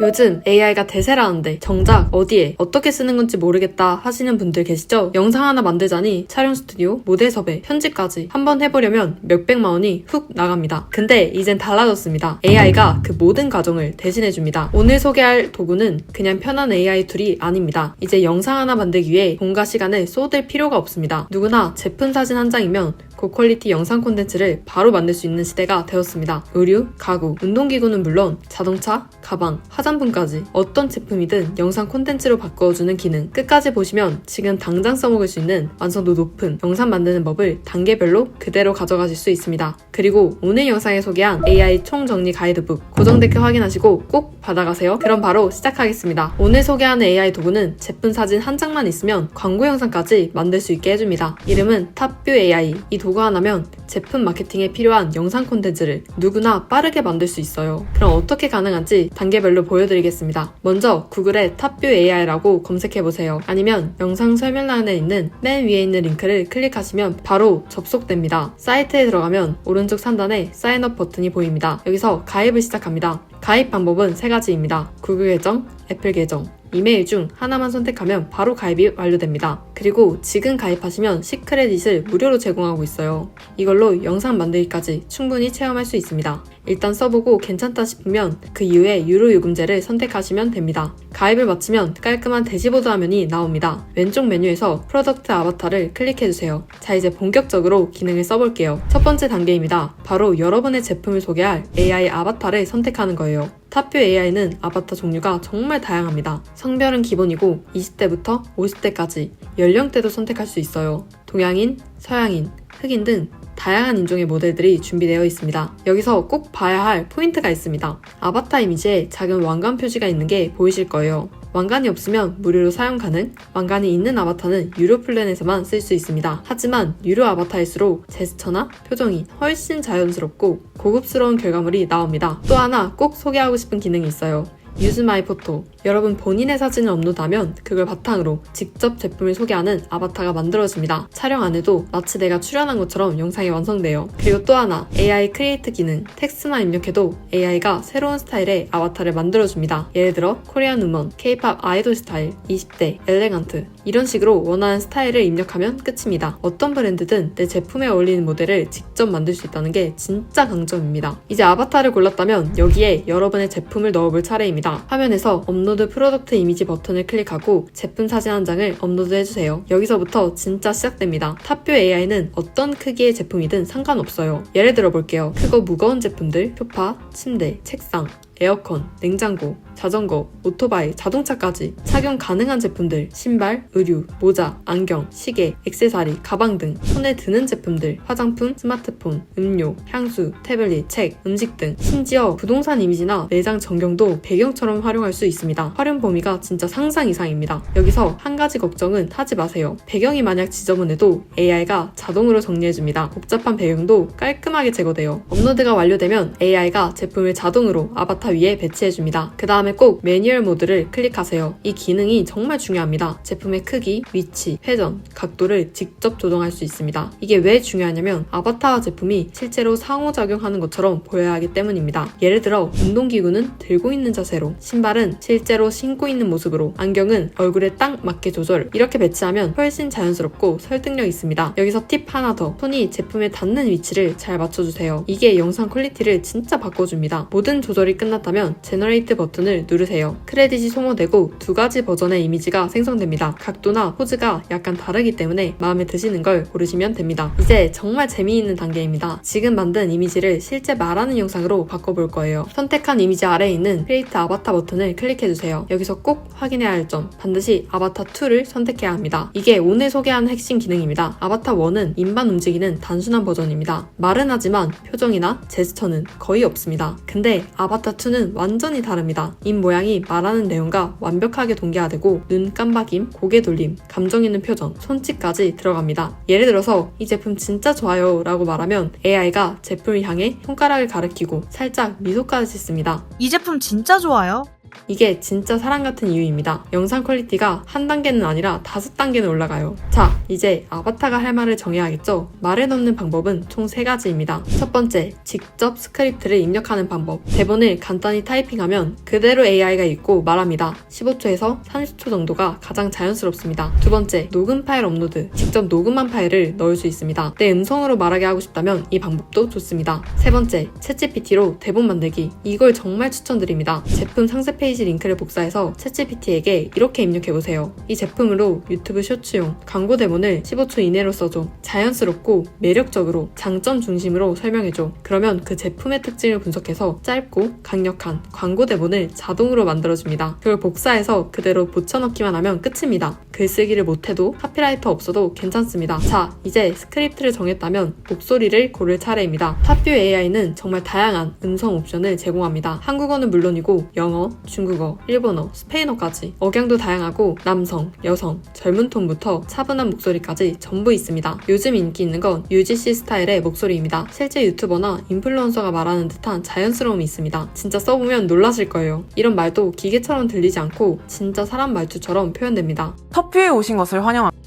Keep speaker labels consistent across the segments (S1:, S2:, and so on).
S1: 요즘 AI가 대세라는데 정작 어디에 어떻게 쓰는 건지 모르겠다 하시는 분들 계시죠? 영상 하나 만들자니 촬영 스튜디오, 모델 섭외, 편집까지 한번 해보려면 몇백만 원이 훅 나갑니다. 근데 이젠 달라졌습니다. AI가 그 모든 과정을 대신해줍니다. 오늘 소개할 도구는 그냥 편한 AI 툴이 아닙니다. 이제 영상 하나 만들기 위해 돈과 시간을 쏟을 필요가 없습니다. 누구나 제품 사진 한 장이면 고퀄리티 영상 콘텐츠를 바로 만들 수 있는 시대가 되었습니다. 의류, 가구, 운동기구는 물론 자동차, 가방, 화장품까지 어떤 제품이든 영상 콘텐츠로 바꿔주는 기능 끝까지 보시면 지금 당장 써먹을 수 있는 완성도 높은 영상 만드는 법을 단계별로 그대로 가져가실 수 있습니다. 그리고 오늘 영상에 소개한 AI 총정리 가이드북 고정 댓글 확인하시고 꼭 받아가세요. 그럼 바로 시작하겠습니다. 오늘 소개하는 AI 도구는 제품 사진 한 장만 있으면 광고 영상까지 만들 수 있게 해줍니다. 이름은 탑뷰 AI. 이 도구 하나면 제품 마케팅에 필요한 영상 콘텐츠를 누구나 빠르게 만들 수 있어요. 그럼 어떻게 가능한지 단계별로 보여드리겠습니다. 먼저 구글에 탑뷰 AI라고 검색해보세요. 아니면 영상 설명란에 있는 맨 위에 있는 링크를 클릭하시면 바로 접속됩니다. 사이트에 들어가면 오른쪽 상단에 사인업 버튼이 보입니다. 여기서 가입을 시작합니다. 가입 방법은 세 가지입니다. 구글 계정, 애플 계정, 이메일 중 하나만 선택하면 바로 가입이 완료됩니다. 그리고 지금 가입하시면 시크레딧을 무료로 제공하고 있어요. 이걸로 영상 만들기까지 충분히 체험할 수 있습니다. 일단 써보고 괜찮다 싶으면 그 이후에 유료 요금제를 선택하시면 됩니다. 가입을 마치면 깔끔한 대시보드 화면이 나옵니다. 왼쪽 메뉴에서 프로덕트 아바타를 클릭해주세요. 자 이제 본격적으로 기능을 써볼게요. 첫 번째 단계입니다. 바로 여러분의 제품을 소개할 AI 아바타를 선택하는 거예요. 탑뷰 AI는 아바타 종류가 정말 다양합니다. 성별은 기본이고 20대부터 50대까지 연령대도 선택할 수 있어요. 동양인, 서양인, 흑인 등 다양한 인종의 모델들이 준비되어 있습니다. 여기서 꼭 봐야 할 포인트가 있습니다. 아바타 이미지에 작은 왕관 표시가 있는 게 보이실 거예요. 왕관이 없으면 무료로 사용 가능, 왕관이 있는 아바타는 유료 플랜에서만 쓸 수 있습니다. 하지만 유료 아바타일수록 제스처나 표정이 훨씬 자연스럽고 고급스러운 결과물이 나옵니다. 또 하나 꼭 소개하고 싶은 기능이 있어요. 유즈 마이 포토. 여러분 본인의 사진을 업로드하면 그걸 바탕으로 직접 제품을 소개하는 아바타가 만들어집니다. 촬영 안 해도 마치 내가 출연한 것처럼 영상이 완성돼요. 그리고 또 하나 AI 크리에이트 기능. 텍스트만 입력해도 AI가 새로운 스타일의 아바타를 만들어줍니다. 예를 들어 코리안 우먼, K-팝 아이돌 스타일, 20대, 엘레간트 이런 식으로 원하는 스타일을 입력하면 끝입니다. 어떤 브랜드든 내 제품에 어울리는 모델을 직접 만들 수 있다는 게 진짜 강점입니다. 이제 아바타를 골랐다면 여기에 여러분의 제품을 넣어볼 차례입니다. 화면에서 업로드 프로덕트 이미지 버튼을 클릭하고 제품 사진 한 장을 업로드 해주세요. 여기서부터 진짜 시작됩니다. 탑뷰 AI는 어떤 크기의 제품이든 상관없어요. 예를 들어 볼게요. 크고 무거운 제품들, 소파, 침대, 책상, 에어컨, 냉장고, 자전거, 오토바이, 자동차까지 착용 가능한 제품들, 신발, 의류, 모자, 안경, 시계, 액세서리, 가방 등 손에 드는 제품들, 화장품, 스마트폰, 음료, 향수, 태블릿, 책, 음식 등 심지어 부동산 이미지나 매장 전경도 배경처럼 활용할 수 있습니다. 활용 범위가 진짜 상상 이상입니다. 여기서 한 가지 걱정은 하지 마세요. 배경이 만약 지저분해도 AI가 자동으로 정리해줍니다. 복잡한 배경도 깔끔하게 제거돼요. 업로드가 완료되면 AI가 제품을 자동으로 아바타 위에 배치해줍니다. 그 다음에 꼭 매뉴얼 모드를 클릭하세요. 이 기능이 정말 중요합니다. 제품의 크기, 위치, 회전, 각도를 직접 조정할 수 있습니다. 이게 왜 중요하냐면 아바타 제품이 실제로 상호작용하는 것처럼 보여야 하기 때문입니다. 예를 들어 운동기구는 들고 있는 자세로, 신발은 실제로 신고 있는 모습으로, 안경은 얼굴에 딱 맞게 조절 이렇게 배치하면 훨씬 자연스럽고 설득력 있습니다. 여기서 팁 하나 더 손이 제품에 닿는 위치를 잘 맞춰주세요. 이게 영상 퀄리티를 진짜 바꿔줍니다. 모든 조절이 끝났다면 제너레이트 버튼을 누르세요. 크레딧이 소모되고 두 가지 버전의 이미지가 생성됩니다. 각도나 포즈가 약간 다르기 때문에 마음에 드시는 걸 고르시면 됩니다. 이제 정말 재미있는 단계입니다. 지금 만든 이미지를 실제 말하는 영상으로 바꿔볼 거예요. 선택한 이미지 아래에 있는 크리에이트 아바타 버튼을 클릭해주세요. 여기서 꼭 확인해야 할 점, 반드시 아바타 2를 선택해야 합니다. 이게 오늘 소개한 핵심 기능입니다. 아바타 1은 인반 움직이는 단순한 버전입니다. 말은 하지만 표정이나 제스처는 거의 없습니다. 근데 아바타 2는 완전히 다릅니다. 입 모양이 말하는 내용과 완벽하게 동기화되고 눈 깜박임, 고개 돌림, 감정 있는 표정, 손짓까지 들어갑니다. 예를 들어서 이 제품 진짜 좋아요 라고 말하면 AI가 제품을 향해 손가락을 가리키고 살짝 미소까지 짓습니다.
S2: 이 제품 진짜 좋아요.
S1: 이게 진짜 사랑 같은 이유입니다. 영상 퀄리티가 한 단계는 아니라 다섯 단계는 올라가요. 자, 이제 아바타가 할 말을 정해야겠죠? 말을 넣는 방법은 총 세 가지입니다. 첫 번째, 직접 스크립트를 입력하는 방법. 대본을 간단히 타이핑하면 그대로 AI가 읽고 말합니다. 15초에서 30초 정도가 가장 자연스럽습니다. 두 번째, 녹음 파일 업로드. 직접 녹음한 파일을 넣을 수 있습니다. 내 음성으로 말하게 하고 싶다면 이 방법도 좋습니다. 세 번째, 챗GPT로 대본 만들기. 이걸 정말 추천드립니다. 제품 상세 페이지 링크를 복사해서 챗GPT에게 이렇게 입력해보세요. 이 제품으로 유튜브 쇼츠용 광고 대본을 15초 이내로 써줘. 자연스럽고 매력적으로 장점 중심으로 설명해줘. 그러면 그 제품의 특징을 분석해서 짧고 강력한 광고 대본을 자동으로 만들어줍니다. 그걸 복사해서 그대로 붙여넣기만 하면 끝입니다. 글쓰기를 못해도 카피라이터 없어도 괜찮습니다. 자, 이제 스크립트를 정했다면 목소리를 고를 차례입니다. 탑뷰 AI는 정말 다양한 음성 옵션을 제공합니다. 한국어는 물론이고 영어, 중국어, 일본어, 스페인어까지 억양도 다양하고 남성, 여성, 젊은 톤부터 차분한 목소리까지 전부 있습니다. 요즘 인기 있는 건 UGC 스타일의 목소리입니다. 실제 유튜버나 인플루언서가 말하는 듯한 자연스러움이 있습니다. 진짜 써보면 놀라실 거예요. 이런 말도 기계처럼 들리지 않고 진짜 사람 말투처럼 표현됩니다.
S2: 터뷰에 오신 것을 환영합니다.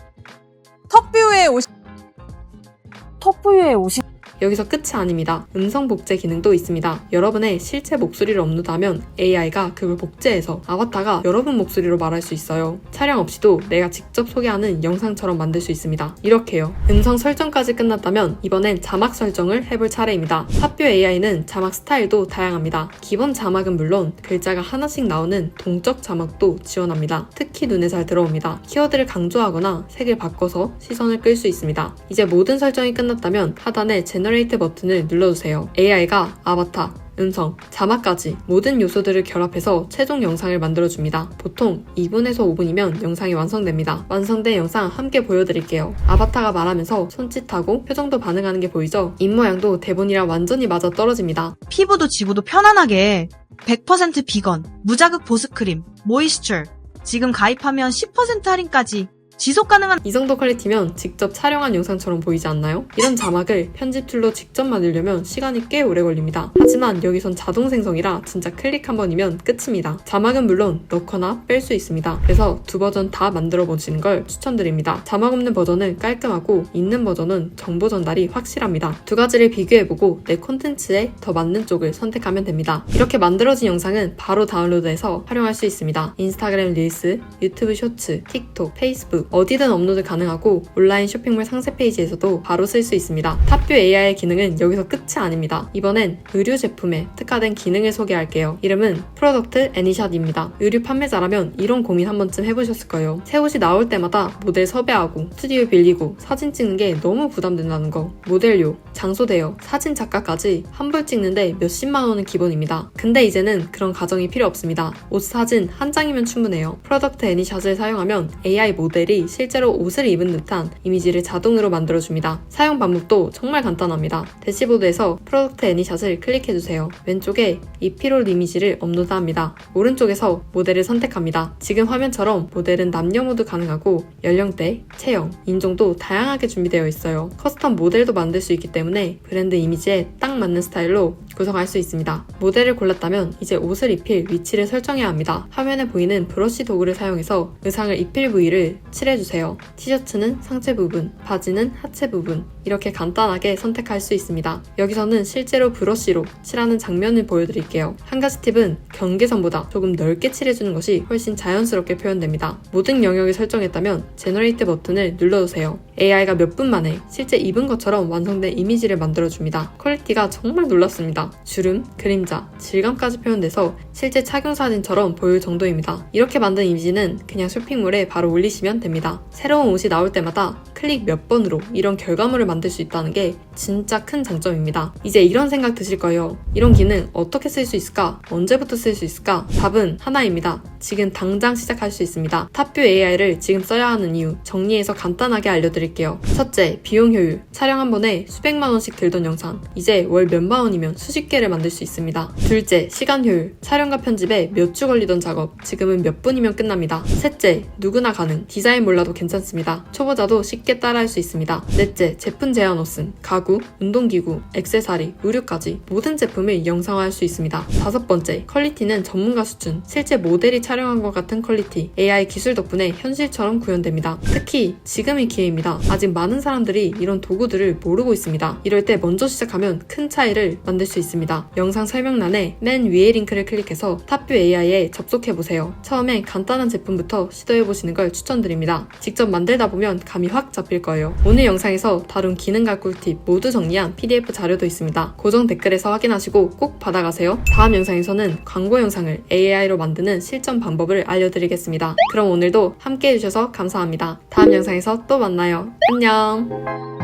S3: 턱뷰에 오신
S2: 터뷰에 오신
S1: 여기서 끝이 아닙니다. 음성 복제 기능도 있습니다. 여러분의 실제 목소리를 업로드하면 AI가 그걸 복제해서 아바타가 여러분 목소리로 말할 수 있어요. 촬영 없이도 내가 직접 소개하는 영상처럼 만들 수 있습니다. 이렇게요. 음성 설정까지 끝났다면 이번엔 자막 설정을 해볼 차례입니다. 탑뷰 AI는 자막 스타일도 다양합니다. 기본 자막은 물론 글자가 하나씩 나오는 동적 자막도 지원합니다. 특히 눈에 잘 들어옵니다. 키워드를 강조하거나 색을 바꿔서 시선을 끌 수 있습니다. 이제 모든 설정이 끝났다면 하단의 제너 레이트 버튼을 눌러주세요. AI가 아바타, 음성, 자막까지 모든 요소들을 결합해서 최종 영상을 만들어줍니다. 보통 2분에서 5분이면 영상이 완성됩니다. 완성된 영상 함께 보여드릴게요. 아바타가 말하면서 손짓하고 표정도 반응하는 게 보이죠? 입모양도 대본이랑 완전히 맞아 떨어집니다.
S3: 피부도 지구도 편안하게 100% 비건, 무자극 보습크림, 모이스처. 지금 가입하면 10% 할인까지 지속 가능한
S1: 이 정도 퀄리티면 직접 촬영한 영상처럼 보이지 않나요? 이런 자막을 편집 툴로 직접 만들려면 시간이 꽤 오래 걸립니다. 하지만 여기선 자동 생성이라 진짜 클릭 한 번이면 끝입니다. 자막은 물론 넣거나 뺄 수 있습니다. 그래서 두 버전 다 만들어 보시는 걸 추천드립니다. 자막 없는 버전은 깔끔하고 있는 버전은 정보 전달이 확실합니다. 두 가지를 비교해보고 내 콘텐츠에 더 맞는 쪽을 선택하면 됩니다. 이렇게 만들어진 영상은 바로 다운로드해서 활용할 수 있습니다. 인스타그램 릴스, 유튜브 쇼츠, 틱톡, 페이스북 어디든 업로드 가능하고 온라인 쇼핑몰 상세 페이지에서도 바로 쓸 수 있습니다. 탑뷰 AI의 기능은 여기서 끝이 아닙니다. 이번엔 의류 제품에 특화된 기능을 소개할게요. 이름은 프로덕트 애니샷입니다. 의류 판매자라면 이런 고민 한 번쯤 해보셨을 거예요. 새 옷이 나올 때마다 모델 섭외하고 스튜디오 빌리고 사진 찍는 게 너무 부담된다는 거. 모델료, 장소 대여, 사진 작가까지 한 벌 찍는데 몇십만 원은 기본입니다. 근데 이제는 그런 가정이 필요 없습니다. 옷 사진 한 장이면 충분해요. 프로덕트 애니샷을 사용하면 AI 모델이 실제로 옷을 입은 듯한 이미지를 자동으로 만들어줍니다. 사용 방법도 정말 간단합니다. 대시보드에서 프로덕트 애니샷을 클릭해주세요. 왼쪽에 이 피롤 이미지를 업로드합니다. 오른쪽에서 모델을 선택합니다. 지금 화면처럼 모델은 남녀 모두 가능하고 연령대, 체형, 인종도 다양하게 준비되어 있어요. 커스텀 모델도 만들 수 있기 때문에 브랜드 이미지에 딱 맞는 스타일로 구성할 수 있습니다. 모델을 골랐다면 이제 옷을 입힐 위치를 설정해야 합니다. 화면에 보이는 브러쉬 도구를 사용해서 의상을 입힐 부위를 칠해주세요. 티셔츠는 상체 부분, 바지는 하체 부분, 이렇게 간단하게 선택할 수 있습니다. 여기서는 실제로 브러쉬로 칠하는 장면을 보여드릴게요. 한 가지 팁은 경계선보다 조금 넓게 칠해주는 것이 훨씬 자연스럽게 표현됩니다. 모든 영역을 설정했다면 제너레이트 버튼을 눌러주세요. AI가 몇 분 만에 실제 입은 것처럼 완성된 이미지를 만들어줍니다. 퀄리티가 정말 놀랍습니다. 주름, 그림자, 질감까지 표현돼서 실제 착용 사진처럼 보일 정도입니다. 이렇게 만든 이미지는 그냥 쇼핑몰에 바로 올리시면 됩니다. 새로운 옷이 나올 때마다 클릭 몇 번으로 이런 결과물을 만들 수 있다는 게 진짜 큰 장점입니다. 이제 이런 생각 드실 거예요. 이런 기능 어떻게 쓸 수 있을까? 언제부터 쓸 수 있을까? 답은 하나입니다. 지금 당장 시작할 수 있습니다. 탑뷰 AI를 지금 써야 하는 이유 정리해서 간단하게 알려드릴게요. 첫째, 비용 효율. 촬영 한 번에 수백만 원씩 들던 영상. 이제 월 몇만 원이면 수십 수십 개를 만들 수 있습니다. 둘째, 시간 효율. 촬영과 편집에 몇 주 걸리던 작업, 지금은 몇 분이면 끝납니다. 셋째, 누구나 가능. 디자인 몰라도 괜찮습니다. 초보자도 쉽게 따라할 수 있습니다. 넷째, 제품 제한 없음. 가구, 운동기구, 액세서리, 의류까지 모든 제품을 영상화할 수 있습니다. 다섯 번째, 퀄리티는 전문가 수준. 실제 모델이 촬영한 것 같은 퀄리티. AI 기술 덕분에 현실처럼 구현됩니다. 특히 지금이 기회입니다. 아직 많은 사람들이 이런 도구들을 모르고 있습니다. 이럴 때 먼저 시작하면 큰 차이를 만들 수 있습니다. 영상 설명란에 맨 위에 링크를 클릭해서 탑뷰 AI에 접속해보세요. 처음에 간단한 제품부터 시도해보시는 걸 추천드립니다. 직접 만들다 보면 감이 확 잡힐 거예요. 오늘 영상에서 다룬 기능과 꿀팁 모두 정리한 PDF 자료도 있습니다. 고정 댓글에서 확인하시고 꼭 받아가세요. 다음 영상에서는 광고 영상을 AI로 만드는 실전 방법을 알려드리겠습니다. 그럼 오늘도 함께 해주셔서 감사합니다. 다음 영상에서 또 만나요. 안녕!